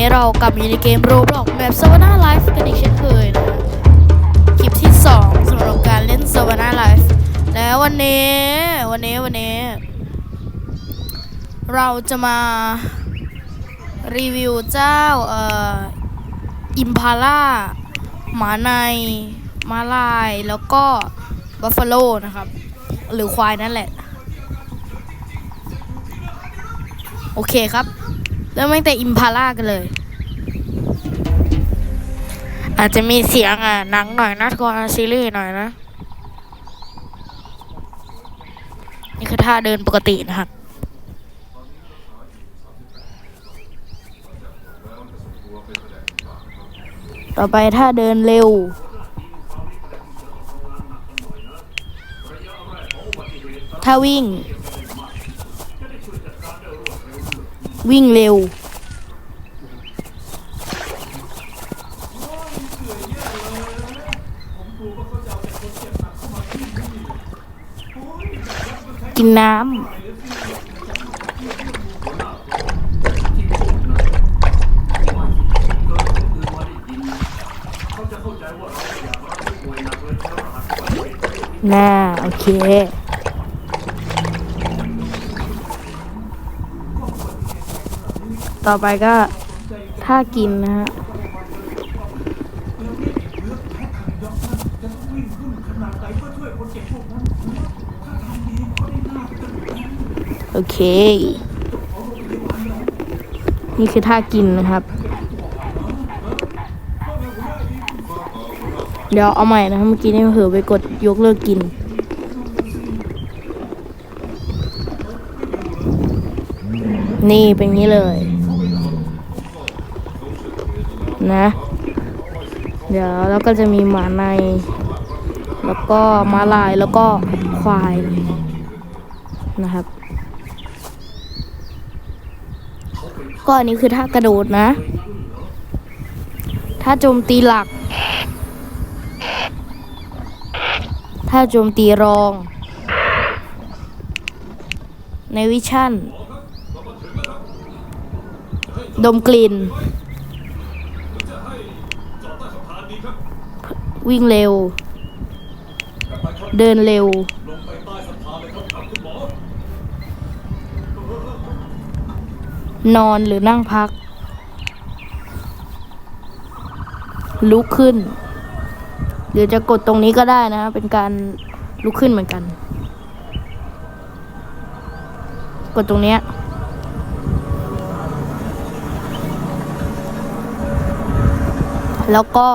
นี้เรากลับอยู่ในเกมโรบล็อกแมป Savannah Life กันอีกเช่นเคยนะคลิปที่ 2สำหรับการเล่น Savannah Life แล้ววันนี้ วันนี้วันนี้ เราจะมา รีวิวเจ้า เอ่อ อิมพาล่าหมาในมาลาย แล้วก็บัฟฟาโลนะครับ หรือควายนั่นแหละ โอเคครับ เริ่มตั้งแต่อิมพาล่ากันเลย อาจจะมีเสียงอะหนังหน่อยนะทุกคนซีรีส์หน่อยนะ นี่คือท่าเดินปกตินะครับต่อไปถ้าเดินเร็ว ถ้าวิ่ง วิ่งเร็ว กินน้ำน่าโอเค ต่อไปก็ถ้ากินนะฮะโอเค นี่คือท่ากินนะครับ เดี๋ยวเอาใหม่นะครับเมื่อกี้นี่เผลอไปกดยกเลิกกินนี่เป็นงี้เลย นะ เดี๋ยวแล้วก็จะมีหมาใน แล้วก็ม้าลายแล้วก็ควายนะครับ ก็อันนี้คือท่ากระโดดนะ ถ้าโจมตีหลัก ถ้าโจมตีรอง ในวิชั่น ดมกลิ่น วิ่งเร็ว เดินเร็ว นอนหรือนั่งพัก ลุกขึ้นหรือจะกดตรงนี้ก็ได้นะ เป็นการลุกขึ้นเหมือนกัน กดตรงเนี้ยแล้วก็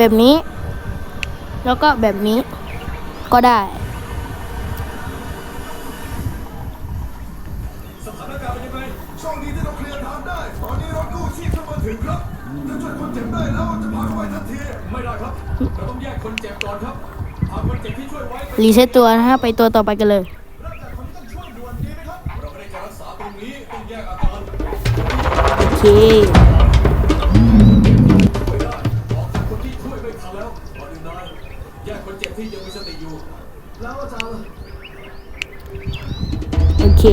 แบบนี้ แล้วก็แบบนี้ก็ได้ สถานการณ์เป็นยังไงโชคดีที่เราเคลียร์ทางได้ ตอนนี้รถกู้ชีพเข้ามาถึงครับ ถ้าช่วยคนเจ็บได้แล้วจะพาเขาไปทันที ไม่ได้ครับ เราต้องแยกคนเจ็บก่อนครับ พาคนเจ็บที่ช่วยไว้ไปรีเซ็ตตัวนะฮะ ไปตัวต่อไปกันเลย เริ่มจากคนที่ต้องช่วยด่วนดีไหมครับ เราไม่ได้จะรักษาตรงนี้ต้องแยกอาการ โอเค โอเค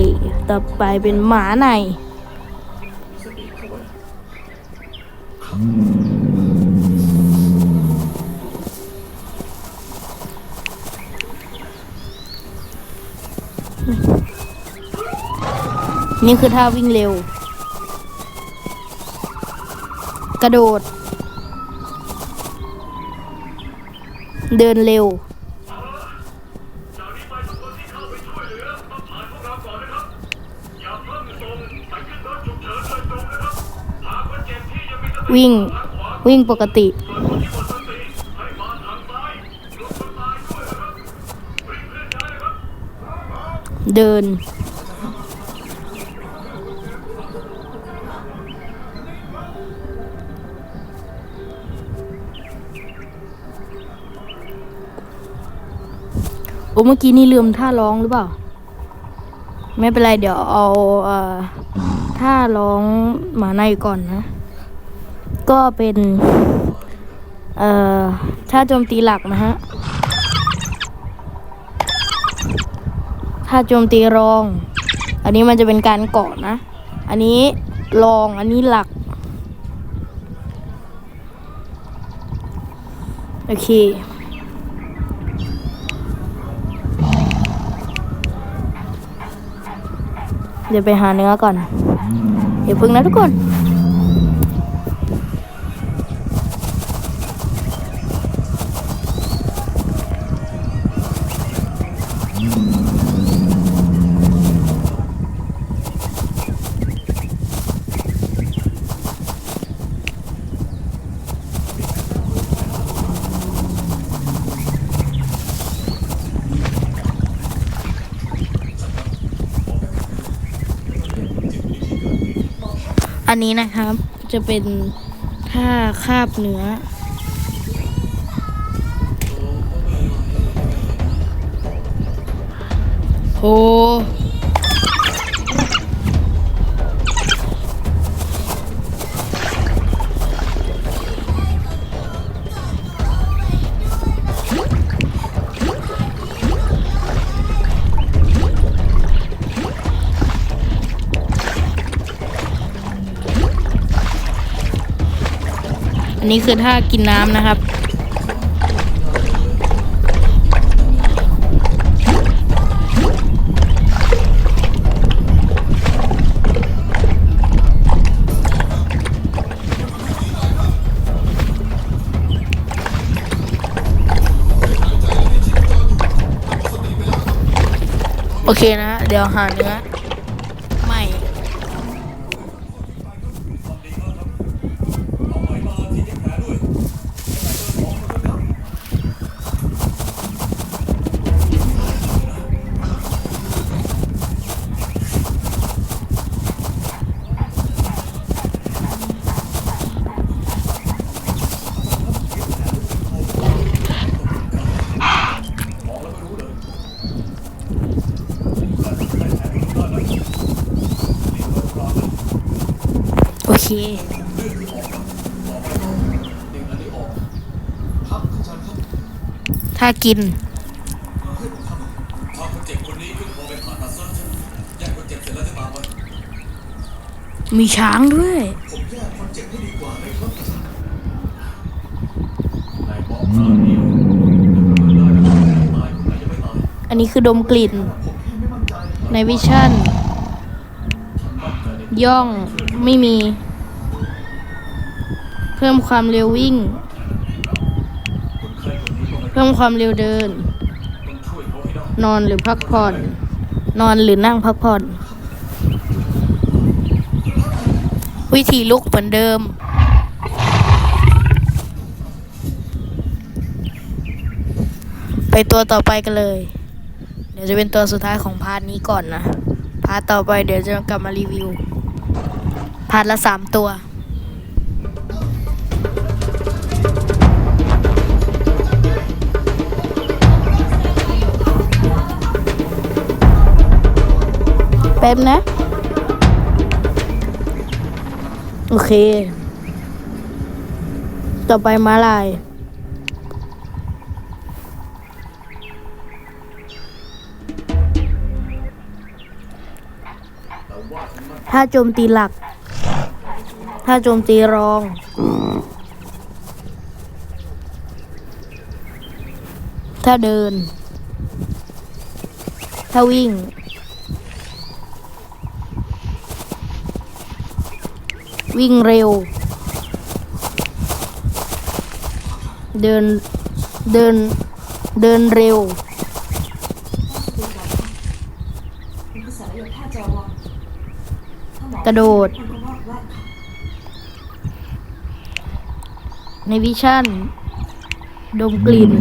ต่อไปเป็นหมาในนี่คือท่าวิ่งเร็ว กระโดด เดินเร็ว วิ่งวิ่งปกติ เดิน โอ้เมื่อกี้นี่ลืมท่าร้องหรือเปล่า ไม่เป็นไรเดี๋ยวเอาเอ่อท่าร้องหมาในก่อนนะ ก็เป็น เอ่อท่าโจมตีหลักนะฮะถ้าโจมตีรอง อันนี้มันจะเป็นการเกาะนะ อันนี้รองอันนี้หลัก โอเคเดี๋ยวไปหาเนื้อก่อนเดี๋ยวพึ่งนะทุกคน อันนี้นะครับจะเป็นผ้าคาบเนื้อ โห อันนี้คือท่ากินน้ำนะครับ โอเคนะ เดี๋ยวหาเนื้อ กิน มีช้างด้วยอันนี้คือดมกลิ่น ในวิชั่น ย่องไม่มี เพิ่มความเร็ววิ่ง คนไข้คนนี้ก็ไม่ เพิ่มความเร็วเดิน นอนหรือพักผ่อน นอนหรือนั่งพักผ่อน วิธีลุกเหมือนเดิม ไปตัวต่อไปกันเลย เดี๋ยวจะเป็นตัวสุดท้ายของพาร์ทนี้ก่อนนะ พาร์ทต่อไปเดี๋ยวจะกลับมารีวิว พาร์ทละสามตัว ป๊บนะ โอเค ต่อไปมาลายถ้าโจมตีหลัก ถ้าโจมตีรอง ถ้าเดิน ถ้าวิ่ง วิ่งเร็ว เดิน เดิน เดินเร็ว กระโดด ในวิชั่น ดมกลิ่น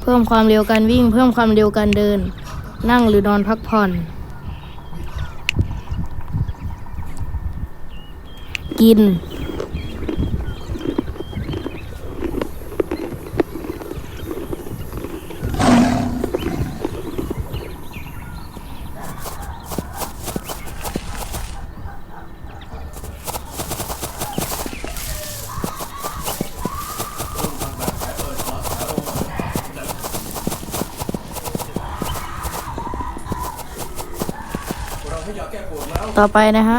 เพิ่มความเร็วการวิ่ง เพิ่มความเร็วการเดิน นั่งหรือนอนพักผ่อน กิน ต่อไปนะฮะ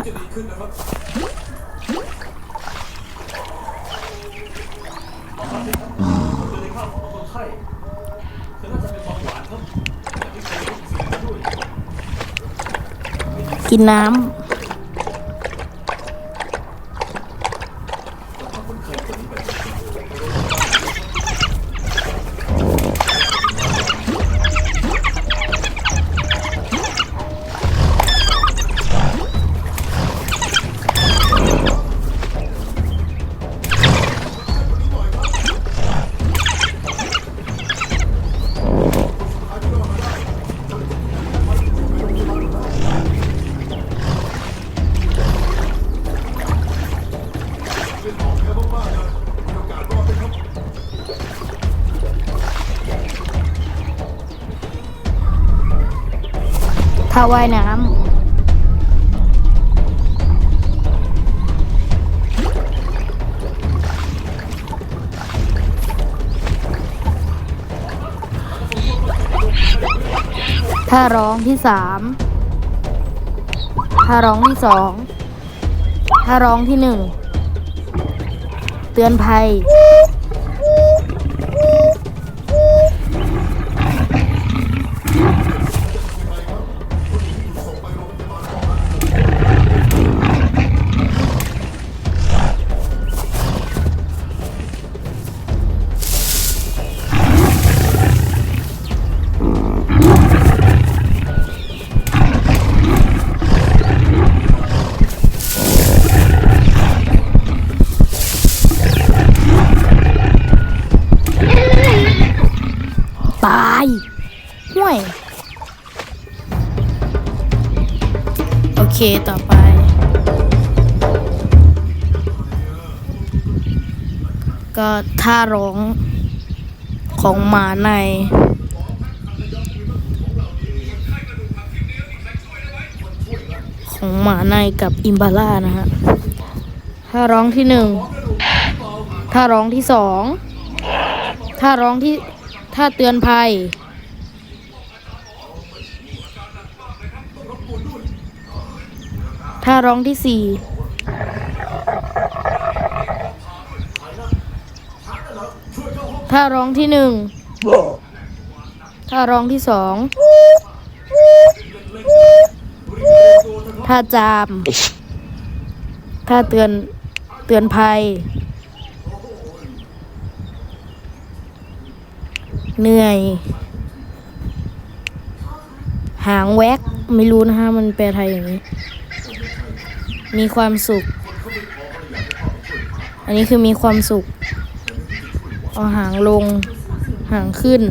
าวของคนไข้เธอน่าจะเป็นเบาหวานครับแต่ไม่เคยรู้สิ่งนี้ด้วย กินน้ำ ว่ายน้ำท่าร้องที่สามท่าร้องที่สองท่าร้องที่หนึ่งเตือนภัย เคต่อไป ก็ท่าร้องของหมาในของหมาในกับอิมบาร่านะฮะท่าร้องที่หนึ่งท่าร้องที่สองท่าร้องที่ท่าเตือนภัย ท่าร้องที่สี่ท่าร้องที่หนึ่งท่าร้องที่สองท่าจาม ท่าเตือน เตือนภัย เหนื่อย หางแวกไม่รู้นะฮะ มันแปลไทยอย่างนี้ มีความสุข อันนี้คือมีความสุข เอาหางลง หางขึ้น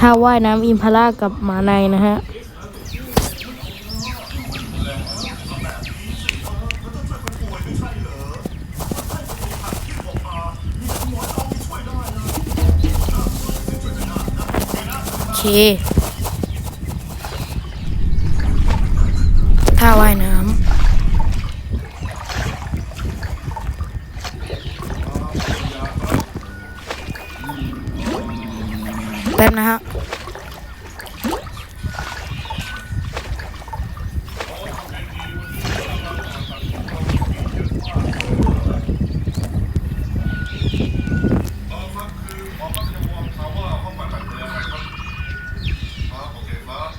ถ้าว่ายน้ำอิมพารากับหมาในนะฮะ เคถ้าว่ายน้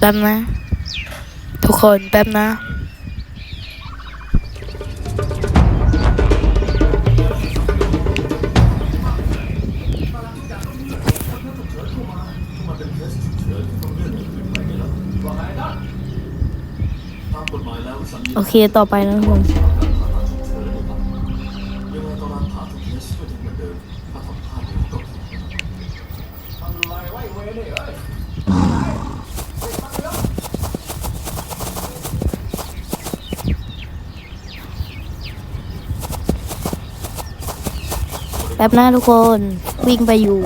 แป๊บนะ ทุกคนแป๊บนะโอเค ต่อไปนะทุกคน ป๊บหน้าทุกคนวิ่งไปอยู่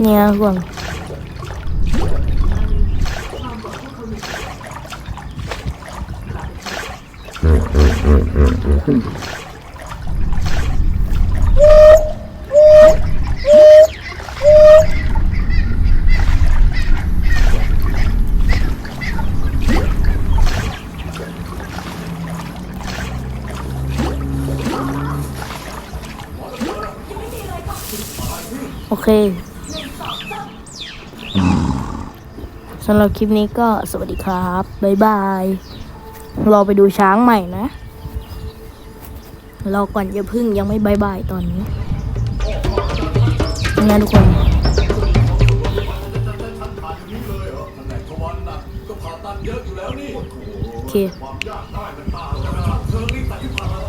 เนี่ยห่วงอืม โอเคสำหรับคลิปนี้ก็สวัสดีครับ บ๊ายบาย รอไปดูช้างใหม่นะ รอก่อนอย่าพึ่งยังไม่บายบายตอนนี้นะทุกคนแต่ทวันน่ะก็ผ่าตัดเยอะอยู่แล้วนี่โอเค ความยากได้มันต่างกันนะครับเธอรีบตัดที่ผ่าตัดเ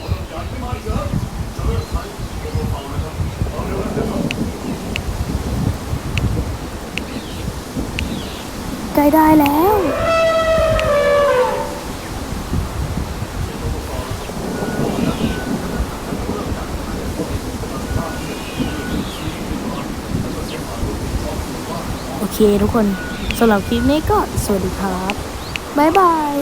อาต้องการไม่มาอีกเหรอจะเริ่มใช้ตัวเปล่านะครับเอาเร็วนะครับ ใกล้ได้แล้ว โอเคทุกคนสำหรับคลิปนี้ก็สวัสดีครับ บ๊ายบาย